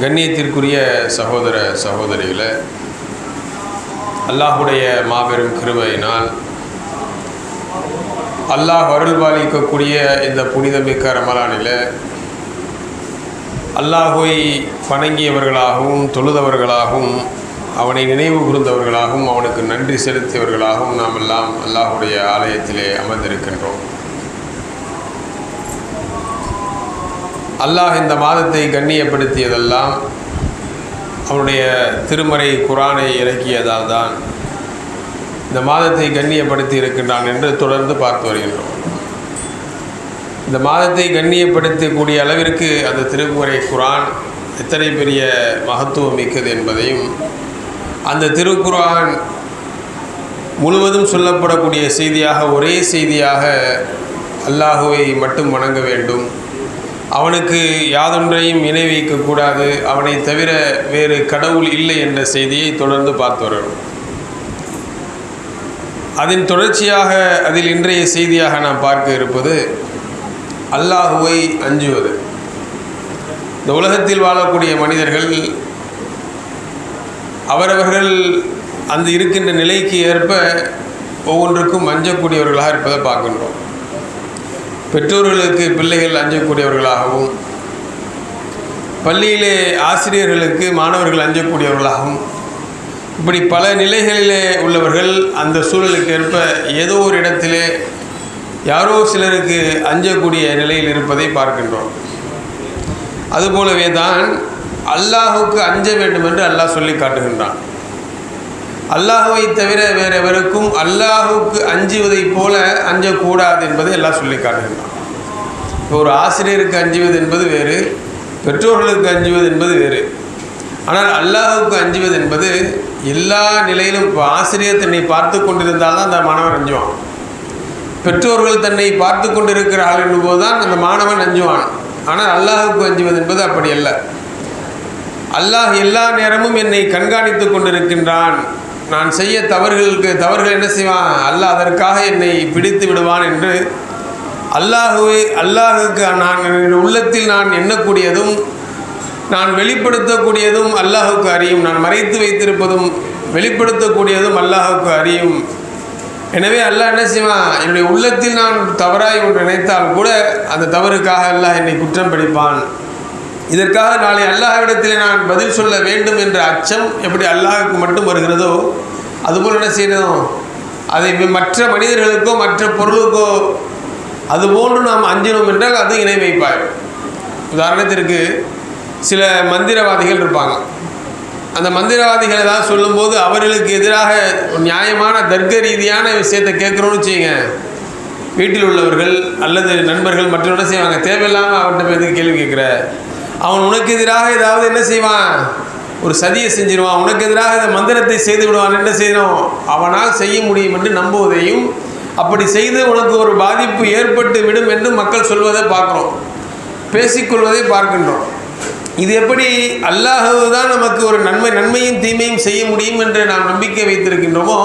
கண்ணியத்திற்குரிய சகோதர சகோதரிகளை அல்லாஹுடைய மாபெரும் கிருபையினால் அல்லாஹ் அருள்பாலிக்கக்கூடிய இந்த புனிதமிக்க ரமலானில் அல்லாஹுவை வணங்கியவர்களாகவும் தொழுதவர்களாகவும் அவனை நினைவு கூர்ந்தவர்களாகவும் அவனுக்கு நன்றி செலுத்தியவர்களாகவும் நாம் எல்லாம் அல்லாஹுடைய ஆலயத்திலே அமர்ந்திருக்கின்றோம். அல்லாஹ் இந்த மாதத்தை கண்ணியப்படுத்தியதெல்லாம் அவனுடைய திருமறை குரானை இறக்கியதால் தான் இந்த மாதத்தை கண்ணியப்படுத்தி இருக்கின்றான் என்று தொடர்ந்து பார்த்து வருகின்றோம். இந்த மாதத்தை கண்ணியப்படுத்தக்கூடிய அளவிற்கு அந்த திருக்குறை குரான் எத்தனை பெரிய மகத்துவம் மிக்கது என்பதையும் அந்த திருக்குரான் முழுவதும் சொல்லப்படக்கூடிய செய்தியாக ஒரே செய்தியாக அல்லாஹுவை மட்டும் வணங்க வேண்டும். அவனுக்கு யாதொன்றையும் இணை வைக்கக்கூடாது அவனை தவிர வேறு கடவுள் இல்லை என்ற செய்தியை தொடர்ந்து பார்த்து வரணும் அதன் தொடர்ச்சியாக அதில் இன்றைய செய்தியாக நாம் பார்க்க இருப்பது அல்லாஹுவை அஞ்சுவது. இந்த உலகத்தில் வாழக்கூடிய மனிதர்கள் அவரவர்கள் அந்த இருக்கின்ற நிலைக்கு ஏற்ப ஒவ்வொன்றுக்கும் அஞ்சக்கூடியவர்களாக இருப்பதை பார்க்கின்றோம். பெற்றோர்களுக்கு பிள்ளைகள் அஞ்சக்கூடியவர்களாகவும் பள்ளியிலே ஆசிரியர்களுக்கு மாணவர்கள் அஞ்சக்கூடியவர்களாகவும் இப்படி பல நிலைகளிலே உள்ளவர்கள் அந்த சூழலுக்கு ஏற்ப ஏதோ ஒரு இடத்திலே யாரோ சிலருக்கு அஞ்சக்கூடிய நிலையில் இருப்பதை பார்க்கின்றோம். அதுபோலவே தான் அல்லாஹுக்கு அஞ்ச வேண்டும் என்று அல்லாஹ் சொல்லி காட்டுகின்றான். அல்லாஹுவை தவிர வேறு எவருக்கும் அல்லாஹுக்கு அஞ்சுவதைப் போல அஞ்சக்கூடாது என்பதை எல்லாம் சொல்லி காட்டுகின்றான் இப்போ ஒரு ஆசிரியருக்கு அஞ்சுவது என்பது வேறு பெற்றோர்களுக்கு அஞ்சுவது என்பது வேறு. ஆனால் அல்லாஹுக்கு அஞ்சுவது என்பது எல்லா நிலையிலும் இப்போ ஆசிரியர் தன்னை பார்த்து கொண்டிருந்தால் தான் அந்த மாணவன் அஞ்சுவான். பெற்றோர்கள் தன்னை பார்த்து கொண்டிருக்கிறார்கள் என்பது தான் அந்த மாணவன் அஞ்சுவான். ஆனால் அல்லாஹுக்கு அஞ்சுவது என்பது அப்படி அல்ல. அல்லாஹ் எல்லா நேரமும் என்னை கண்காணித்து கொண்டிருக்கின்றான். நான் செய்ய தவறுகளுக்கு தவறுகள் என்ன செய்வான்? அல்லாஹ் அதற்காக என்னை பிடித்து விடுவான் என்று அல்லாஹுவே அல்லாஹுக்கு நான் உள்ளத்தில் நான் எண்ணக்கூடியதும் நான் வெளிப்படுத்தக்கூடியதும் அல்லாஹுக்கு அறியும். நான் மறைத்து வைத்திருப்பதும் வெளிப்படுத்தக்கூடியதும் அல்லாஹுக்கு அறியும். எனவே அல்லாஹ் என்ன செய்வான்? என்னுடைய உள்ளத்தில் நான் தவறாய் ஒன்று நினைத்தால் கூட அந்த தவறுக்காக அல்லாஹ் என்னை குற்றம் பிடிப்பான். இதற்காக நாளை அல்லாஹ்விடத்தில் நான் பதில் சொல்ல வேண்டும் என்ற அச்சம் எப்படி அல்லாஹுக்கு மட்டும் வருகிறதோ அதுபோல் என்ன செய்யணும்? அதை மற்ற மனிதர்களுக்கோ மற்ற பொருளுக்கோ அதுபோன்று நாம் அஞ்சினோம் என்றால் அது இணை வைப்பாய். உதாரணத்திற்கு சில மந்திரவாதிகள் இருப்பாங்க. அந்த மந்திரவாதிகள் ஏதாவது சொல்லும்போது அவர்களுக்கு எதிராக ஒரு நியாயமான தர்க்க ரீதியான விஷயத்தை கேட்குறோன்னு வச்சுங்க வீட்டில் உள்ளவர்கள் அல்லது நண்பர்கள் மற்றவர்கள் செய்வாங்க? தேவையில்லாமல் அவன்கிட்ட போய் கேள்வி கேட்குற? அவன் உனக்கு எதிராக ஏதாவது என்ன செய்வான்? ஒரு சதியை செஞ்சிருவான். உனக்கு எதிராக இந்த மந்திரத்தை செய்து விடுவான். என்ன செய்யணும்? அவனால் செய்ய முடியும் என்று நம்புவதையும் அப்படி செய்து உனக்கு ஒரு பாதிப்பு ஏற்பட்டு விடும் என்று மக்கள் சொல்வதை பார்க்குறோம். பேசிக்கொள்வதை பார்க்கின்றோம். இது எப்படி அல்லாஹு தான் நமக்கு ஒரு நன்மை நன்மையும் தீமையும் செய்ய முடியும் என்று நாம் நம்பிக்கை வைத்திருக்கின்றோமோ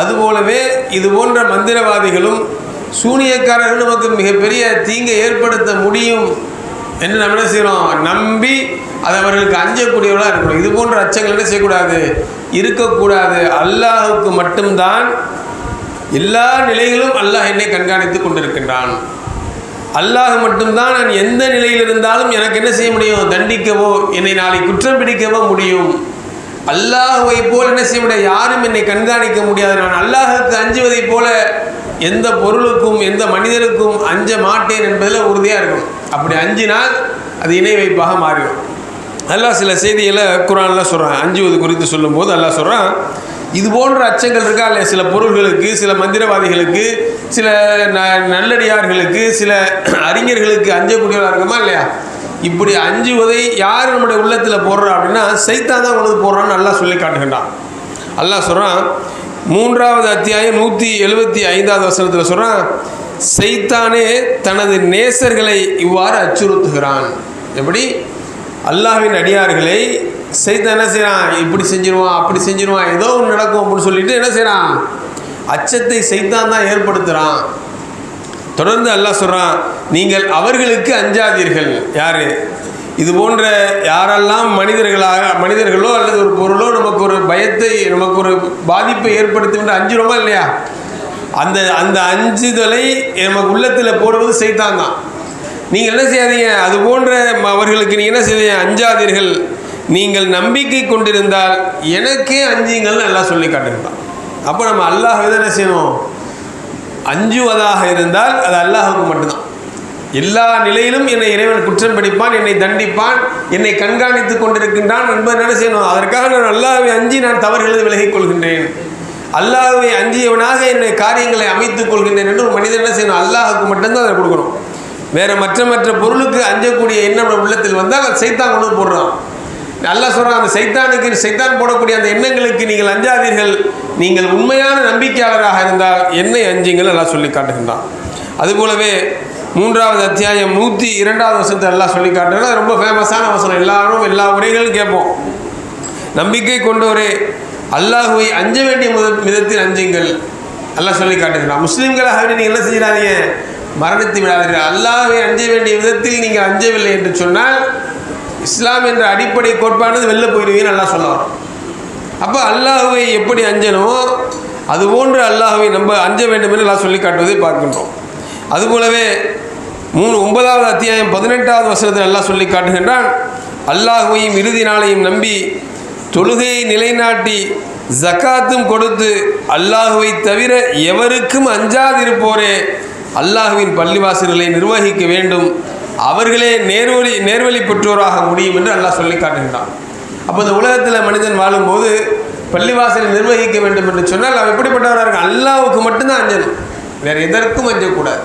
அதுபோலவே இது போன்ற மந்திரவாதிகளும் சூனியக்காரர்கள் நமக்கு மிகப்பெரிய தீங்கை ஏற்படுத்த முடியும் என்ன நம்ம என்ன செய்கிறோம் நம்பி அது அவர்களுக்கு அஞ்சக்கூடியவர்களாக இருக்கணும். இது போன்ற அச்சங்கள் என்ன செய்யக்கூடாது? இருக்கக்கூடாது. அல்லாஹுக்கு மட்டும்தான் எல்லா நிலைகளும் அல்லாஹ் என்னை கண்காணித்து கொண்டிருக்கின்றான். அல்லாஹ் மட்டும்தான் நான் எந்த நிலையில் இருந்தாலும் எனக்கு என்ன செய்ய முடியும்? தண்டிக்கவோ என்னை நாளை குற்றம் பிடிக்கவோ முடியும். அல்லாஹுவை போல் என்ன செய்ய முடியாது யாரும் என்னை கண்காணிக்க முடியாது. நான் அல்லாஹுக்கு அஞ்சுவதைப் போல எந்த பொருளுக்கும் எந்த மனிதருக்கும் அஞ்ச மாட்டேன் என்பதில் உறுதியாக இருக்கும். அப்படி அஞ்சினால் அது இணை வைப்பாக மாறிடும். அல்லாஹ் சில செய்திகளை குரான்லாம் சொல்கிறான் அஞ்சுவது குறித்து சொல்லும்போது அல்லாஹ் சொல்கிறான் இது போன்ற அச்சங்கள் இருக்கா? இல்லையா சில பொருள்களுக்கு சில மந்திரவாதிகளுக்கு சில ந நல்லடியார்களுக்கு சில அறிஞர்களுக்கு அஞ்சக்கூடியவர்களாக இருக்குமா இல்லையா? இப்படி அஞ்சு உதை யார் நம்முடைய உள்ளத்தில் போடுறா அப்படின்னா சைத்தான் தான் உனக்கு போடுறான்னு நல்லா சொல்லி காட்டுகின்றான். அல்லாஹ் சொல்கிறான் மூன்றாவது அத்தியாயம் நூற்றி எழுபத்தி ஐந்தாவது வசனத்தில் சொல்கிறான் சைத்தானே தனது நேசர்களை இவ்வாறு அச்சுறுத்துகிறான். எப்படி? அல்லாஹ்வின் அடியார்களை சைத்தான் என்ன செய்கிறான் இப்படி செஞ்சிருவான் அப்படி செஞ்சிருவான் ஏதோ ஒன்று நடக்கும் அப்படின்னு சொல்லிட்டு என்ன செய்கிறான் அச்சத்தை சைத்தான் தான் ஏற்படுத்துகிறான் தொடர்ந்து அல்லாஹ் சொல்கிறான் நீங்கள் அவர்களுக்கு அஞ்சாதீர்கள். யாரு? இது போன்ற யாரெல்லாம் மனிதர்களாக மனிதர்களோ அல்லது ஒரு பொருளோ நமக்கு ஒரு பயத்தை நமக்கு ஒரு பாதிப்பை ஏற்படுத்தும் அஞ்சுறோமா இல்லையா? அந்த அந்த அஞ்சுதலை நமக்கு உள்ளத்தில் போடுவது செய்தான் தான். நீங்கள் என்ன செய்யாதீங்க? அது போன்ற அவர்களுக்கு நீங்கள் என்ன செய்வீங்க அஞ்சாதீர்கள். நீங்கள் நம்பிக்கை கொண்டிருந்தால் எனக்கே அஞ்சுங்கள்னு நல்லா சொல்லி காட்டுகிறான் அப்போ நம்ம அல்லாஹ் என்ன செய்யணும்? அஞ்சுவதாக இருந்தால் அது அல்லாஹுக்கு மட்டும்தான். எல்லா நிலையிலும் என்னை இறைவன் குற்றம் பிடிப்பான் என்னை தண்டிப்பான் என்னை கண்காணித்துக் கொண்டிருக்கின்றான் என்பதை என்ன செய்யணும்? அதற்காக நான் அல்லாவை அஞ்சி நான் தவறுகளை விலகிக் கொள்கின்றேன். அல்லாவை அஞ்சியவனாக என்னை காரியங்களை அமைத்துக் கொள்கின்றேன் என்று ஒரு மனிதன் என்ன செய்யணும்? அல்லாஹுக்கு மட்டும்தான் அதை கொடுக்கணும். வேற மற்ற மற்ற பொருளுக்கு அஞ்சக்கூடிய எண்ணம் உள்ளத்தில் வந்தால் அது சைத்தான் கொண்டு போடுறான். நல்லா சொல்கிறான் அந்த சைத்தானுக்கு சைத்தான் போடக்கூடிய அந்த எண்ணங்களுக்கு நீங்கள் அஞ்சாதீர்கள். நீங்கள் உண்மையான நம்பிக்கையாளராக இருந்தால் என்னை அஞ்சுங்கள் நல்லா சொல்லி காட்டுகின்றான். அதுபோலவே மூன்றாவது அத்தியாயம் நூற்றி இரண்டாவது வசனத்தை எல்லாம் சொல்லி காட்டுறது ரொம்ப ஃபேமஸான வசனம். எல்லாரும் எல்லா உரைகளும் கேட்போம். நம்பிக்கை கொண்டோரே அல்லாஹுவை அஞ்ச வேண்டிய முத விதத்தில் அஞ்சுங்கள். எல்லாம் சொல்லி காட்டுகிறான் முஸ்லீம்களாக நீங்கள் என்ன செய்கிறாங்க மரணித்து விடாதீர்கள். அல்லாஹுவை அஞ்ச வேண்டிய விதத்தில் நீங்கள் அஞ்சவில்லை என்று சொன்னால் இஸ்லாம் என்ற அடிப்படை கோட்பானது வெளில போயிடுவீங்கன்னு நல்லா சொல்ல வரும் அப்போ அல்லாஹுவை எப்படி அஞ்சணுமோ அதுபோன்று அல்லாஹுவை நம்ம அஞ்ச வேண்டும் என்று எல்லாம் சொல்லி காட்டுவதை பார்க்கின்றோம். அதுபோலவே மூணு ஒன்பதாவது அத்தியாயம் பதினெட்டாவது வசனத்தில் அல்லாஹ் சொல்லி காட்டுகின்றான். அல்லாஹுவையும் இறுதி நாளையும் நம்பி தொழுகையை நிலைநாட்டி ஜக்காத்தும் கொடுத்து அல்லாஹுவை தவிர எவருக்கும் அஞ்சாதிருப்போரே அல்லாஹுவின் பள்ளிவாசல்களை நிர்வகிக்க வேண்டும். அவர்களே நேர்வழி நேர்வழி பெற்றோராக முடியும் என்று அல்லாஹ் சொல்லி காட்டுகின்றான். அப்போ இந்த உலகத்தில் மனிதன் வாழும்போது பள்ளிவாசலை நிர்வகிக்க வேண்டும் என்று சொன்னால் அவன் எப்படிப்பட்டவராக இருக்கான்? அல்லாஹ்வுக்கு மட்டும்தான் அஞ்சணும். வேறு எதற்கும் அஞ்சக்கூடாது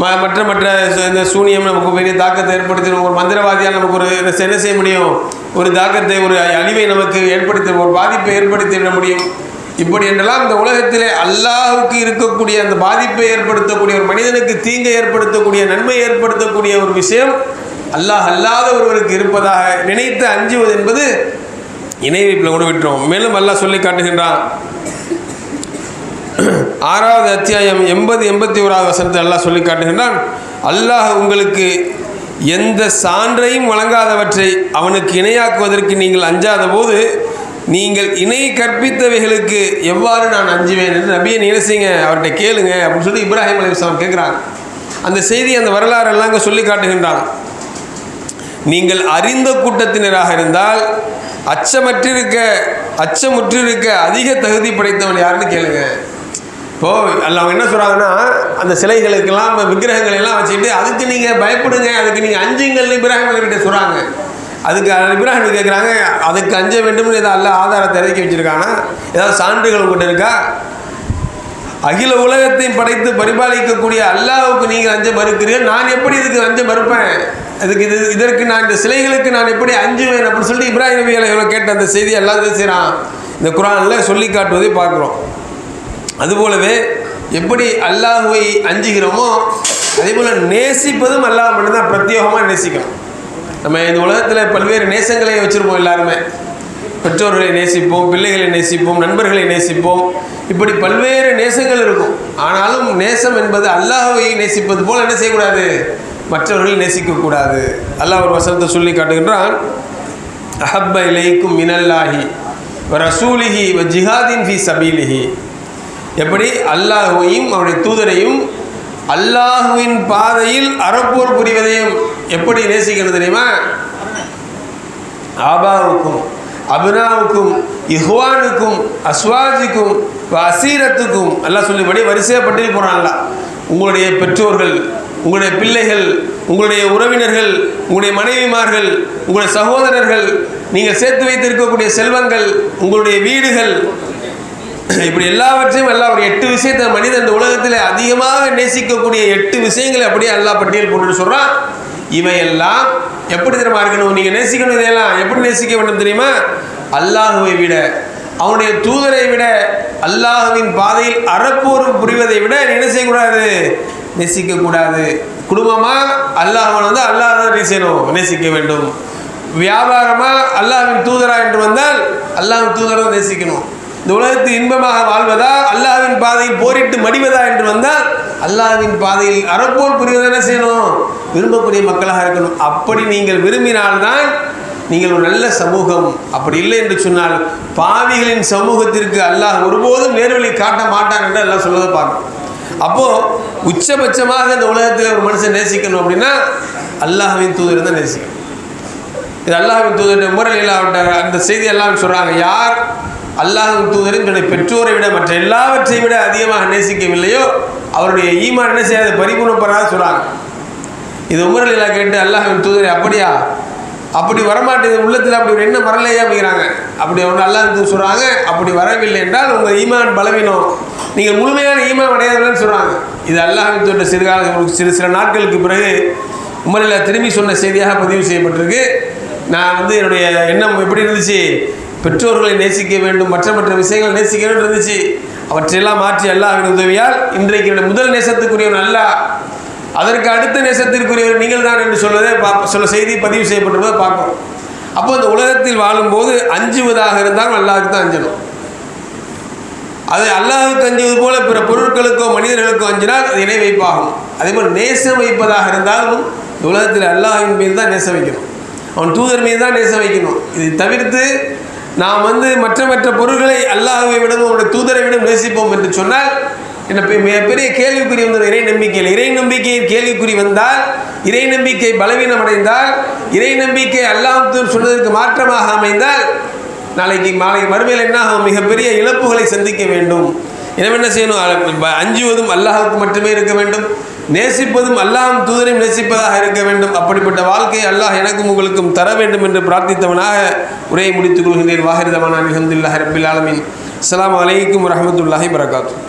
ம மற்ற மற்ற இந்த சூனியம் நமக்கு பெரிய தாக்கத்தை ஏற்படுத்திடும் ஒரு மந்திரவாதியால் நமக்கு ஒரு என்ன செய்ய முடியும்? ஒரு தாக்கத்தை ஒரு அழிவை நமக்கு ஏற்படுத்தி ஒரு பாதிப்பை ஏற்படுத்தி விட முடியும். இப்படி என்றெல்லாம் இந்த உலகத்திலே அல்லாஹுக்கு இருக்கக்கூடிய அந்த பாதிப்பை ஏற்படுத்தக்கூடிய ஒரு மனிதனுக்கு தீங்கை ஏற்படுத்தக்கூடிய நன்மை ஏற்படுத்தக்கூடிய ஒரு விஷயம் அல்லாஹ் அல்லாத ஒருவருக்கு இருப்பதாக நினைத்து அஞ்சுவது என்பது இணைவிப்பில் கூட விட்டுரும். மேலும் அல்லாஹ் சொல்லி காட்டுகின்றான். ஆறாவது அத்தியாயம் எண்பது எண்பத்தி ஓராவது வசனத்தை எல்லாம் சொல்லி காட்டுகின்றான் அல்லாஹ் உங்களுக்கு எந்த சான்றையும் வழங்காதவற்றை அவனுக்கு இணையாக்குவதற்கு நீங்கள் அஞ்சாத போது நீங்கள் இணை கற்பித்தவைகளுக்கு எவ்வாறு நான் அஞ்சுவேன்? என்று நபியை நீங்க செய்யுங்க? அவர்கிட்ட கேளுங்க அப்படின்னு சொல்லி இப்ராஹிம் அலைஹிஸ்ஸலாம் கேட்குறாங்க அந்த செய்தி அந்த வரலாறு எல்லாம் அங்கே சொல்லி காட்டுகின்றான். நீங்கள் அறிந்த கூட்டத்தினராக இருந்தால் அச்சமற்றிருக்க அச்சமுற்றிருக்க அதிக தகுதி படைத்தவன் யாருன்னு கேளுங்க. இப்போ அல்ல அவங்க என்ன சொல்கிறாங்கன்னா அந்த சிலைகளுக்கெல்லாம் விக்கிரகங்களை எல்லாம் வச்சுக்கிட்டு அதுக்கு நீங்கள் பயப்படுங்க அதுக்கு நீங்கள் அஞ்சுங்கள் இப்ராஹிம் கிட்ட சொல்கிறாங்க அதுக்கு இப்ராஹிம் கேட்குறாங்க அதுக்கு அஞ்ச வேண்டும்னு ஏதாவது அல்ல ஆதாரத்தை இறக்கி வச்சுருக்காங்கன்னா ஏதாவது சான்றுகள் உங்கள்கிட்ட இருக்கா? அகில உலகத்தையும் படைத்து பரிபாலிக்கக்கூடிய அல்லாவுக்கு நீங்கள் அஞ்ச மறுக்கிறீர்கள். நான் எப்படி இதுக்கு அஞ்ச மறுப்பேன்? அதுக்கு இது இதற்கு நான் இந்த சிலைகளுக்கு நான் எப்படி அஞ்சுவேன் அப்படின்னு சொல்லிட்டு இப்ராஹிம் நபி கேட்ட அந்த செய்தி எல்லாத்தையும் செய்கிறான் இந்த குரானில் சொல்லி காட்டுவதை பார்க்குறோம். அதுபோலவே எப்படி அல்லாஹுவை அஞ்சுகிறோமோ அதே போல் நேசிப்பதும் அல்லாஹ் மட்டும்தான் பிரத்யேகமாக நேசிக்கணும். நம்ம இந்த உலகத்தில் பல்வேறு நேசங்களை வச்சுருப்போம் எல்லாருமே. பெற்றோர்களை நேசிப்போம் பிள்ளைகளை நேசிப்போம் நண்பர்களை நேசிப்போம். இப்படி பல்வேறு நேசங்கள் இருக்கும். ஆனாலும் நேசம் என்பது அல்லாஹ்வை நேசிப்பது போல் என்ன செய்யக்கூடாது? மற்றவர்களை நேசிக்கக்கூடாது. அல்லாஹ் ஒரு வசனத்தை சொல்லி காட்டுகின்றான் அஹப்ப இலைக்கும் மினல்லாஹி ரசூலிஹி வ ஜிஹாதின் ஃபி சபீலிஹி. எப்படி? அல்லாஹுவையும் அவருடைய தூதரையும் அல்லாஹுவின் பாதையில் அறப்போர் புரிவதையும் எப்படி நேசிக்கணும் தெரியுமா? ஆபாவுக்கும் அபினாவுக்கும் இஹ்வானுக்கும் அஸ்வாஜிக்கும் அசீரத்துக்கும் எல்லாம் சொல்லிபடி வரிசையாக பட்டியல் போகிறான்ல உங்களுடைய பெற்றோர்கள் உங்களுடைய பிள்ளைகள் உங்களுடைய உறவினர்கள் உங்களுடைய மனைவிமார்கள் உங்களுடைய சகோதரர்கள் நீங்கள் சேர்த்து வைத்திருக்கக்கூடிய செல்வங்கள் உங்களுடைய வீடுகள் இப்படி எல்லாவற்றையும் எல்லாம் ஒரு எட்டு விஷயத்தை மனிதன் இந்த உலகத்தில் அதிகமாக நேசிக்கக்கூடிய எட்டு விஷயங்களை அப்படியே அல்லாஹ் பட்டியல் போட்டுன்னு சொல்கிறான் இவையெல்லாம் எப்படி தெரியுமா இருக்கணும்? நீங்கள் நேசிக்கணும் இதையெல்லாம் எப்படி நேசிக்க வேண்டும் தெரியுமா? அல்லாஹுவை விட அவனுடைய தூதரை விட அல்லாஹுவின் பாதையில் அறப்போரும் புரிவதை விட என்ன செய்யக்கூடாது? நேசிக்கக்கூடாது. குடும்பமாக அல்லாஹ் வந்து அல்லாஹ் தான் நேசிக்கணும் நேசிக்க வேண்டும். வியாபாரமாக அல்லாஹ்வின் தூதரா என்று வந்தால் அல்லாஹின் தூதரை நேசிக்கணும். இந்த உலகத்தில் இன்பமாக வாழ்வதா? அல்லாஹ்வின் பாதையில் போரிட்டு மடிவதா என்று வந்தால் அல்லாஹ்வின் பாதையில் அறப்போர் புரிவது என்ன செய்யணும்? விரும்பக்கூடிய மக்களாக இருக்கணும். அப்படி நீங்கள் விரும்பினால்தான் நீங்கள் ஒரு நல்ல சமூகம். அப்படி இல்லை என்று சொன்னால் பாவிகளின் சமூகத்திற்கு அல்லாஹ் ஒருபோதும் நேர்வழி காட்ட மாட்டான் என்று எல்லாம் சொல்லதை பார்க்கணும். அப்போது உச்சபட்சமாக இந்த உலகத்தில் ஒரு மனுஷன் நேசிக்கணும் அப்படின்னா அல்லாஹ்வின் தூதர் தான் நேசிக்கணும். இது அல்லாஹ்வின் தூதர் முறையில் அந்த செய்தி எல்லாம் சொல்கிறாங்க யார் அல்லாஹ் தூதரின் தன்னுடைய பெற்றோரை விட மற்ற எல்லாவற்றை விட அதிகமாக நேசிக்கவில்லையோ அவருடைய ஈமான் என்ன செய்யாது? பரிபூர்ணப்படாத சொல்கிறாங்க இது உமரலீலா கேட்டு அல்லாஹின் தூதரை அப்படியா? அப்படி வரமாட்டேது உள்ளத்தில் அப்படி ஒரு என்ன வரலையா அப்படிங்கிறாங்க. அப்படி ஒன்று அல்லாஹ் சொல்கிறாங்க அப்படி வரவில்லை என்றால் உங்கள் ஈமான் பலவீனம். நீங்கள் முழுமையான ஈமான் அடையாதுன்னு சொல்கிறாங்க இது அல்லாஹின் தூதர் சிறுகால சிறு சில நாட்களுக்கு பிறகு உமரில் திரும்பி சொன்ன செய்தியாக பதிவு செய்யப்பட்டிருக்கு. நான் வந்து என்னுடைய எண்ணம் எப்படி இருந்துச்சு? பெற்றோர்களை நேசிக்க வேண்டும் மற்ற மற்ற விஷயங்களை நேசிக்க வேண்டும் இருந்துச்சு. அவற்றையெல்லாம் மாற்றி அல்லாஹின் உதவியால் இன்றைக்கு முதல் நேசத்துக்குரியவர் அல்ல அதற்கு அடுத்த நேசத்திற்குரியவர் நீங்கள் தான் என்று சொல்வதை பார்ப்ப சொல்ல செய்தி பதிவு செய்யப்பட்டிருப்பதை பார்ப்போம். அப்போ இந்த உலகத்தில் வாழும்போது அஞ்சுவதாக இருந்தாலும் அல்லாஹ்வுக்கு தான் அஞ்சணும் அது அல்லாஹுக்கு அஞ்சுவது போல பிற பொருட்களுக்கோ மனிதர்களுக்கோ அஞ்சினால் அது இணை வைப்பாகும். அதே போல் நேசம் வைப்பதாக இருந்தாலும் இந்த உலகத்தில் அல்லாஹின் மீது தான் நேசம் வைக்கணும். அவன் தூதர் மீது தான் நேசம் வைக்கணும். இதை தவிர்த்து நாம் வந்து மற்ற மற்ற பொருள்களை அல்லாஹுவை விடவும் உங்களுடைய தூதரை விட நேசிப்போம் என்று சொன்னால் என்ன மிகப்பெரிய கேள்விக்குறி வந்தது இறை நம்பிக்கையில் இறை நம்பிக்கையில் கேள்விக்குறி வந்தால் இறை நம்பிக்கை பலவீனம் அடைந்தால் இறை நம்பிக்கை அல்லாஹ் சொன்னதற்கு மாற்றமாக அமைந்தால் நாளைக்கு மாலை மறுமையில் என்ன ஆகும்? மிகப்பெரிய இழப்புகளை சந்திக்க வேண்டும். எனவே என்ன செய்யணும்? அஞ்சுவதும் அல்லாஹுக்கு மட்டுமே இருக்க வேண்டும். நேசிப்பதும் அல்லாஹ்வும் தூதரையும் நேசிப்பதாக இருக்க வேண்டும். அப்படிப்பட்ட வாழ்க்கையை அல்லாஹ் எனக்கும் உங்களுக்கும் தர வேண்டும் என்று பிரார்த்தித்தவனாக உரையை முடித்துக் கொள்கின்றேன். வாஹிரதமான அலமதுல்லாஹ் ரபில் ஆலமின். அஸ்ஸலாமு அலைக்கும் வரஹ்மத்துல்லாஹி வரகாத்து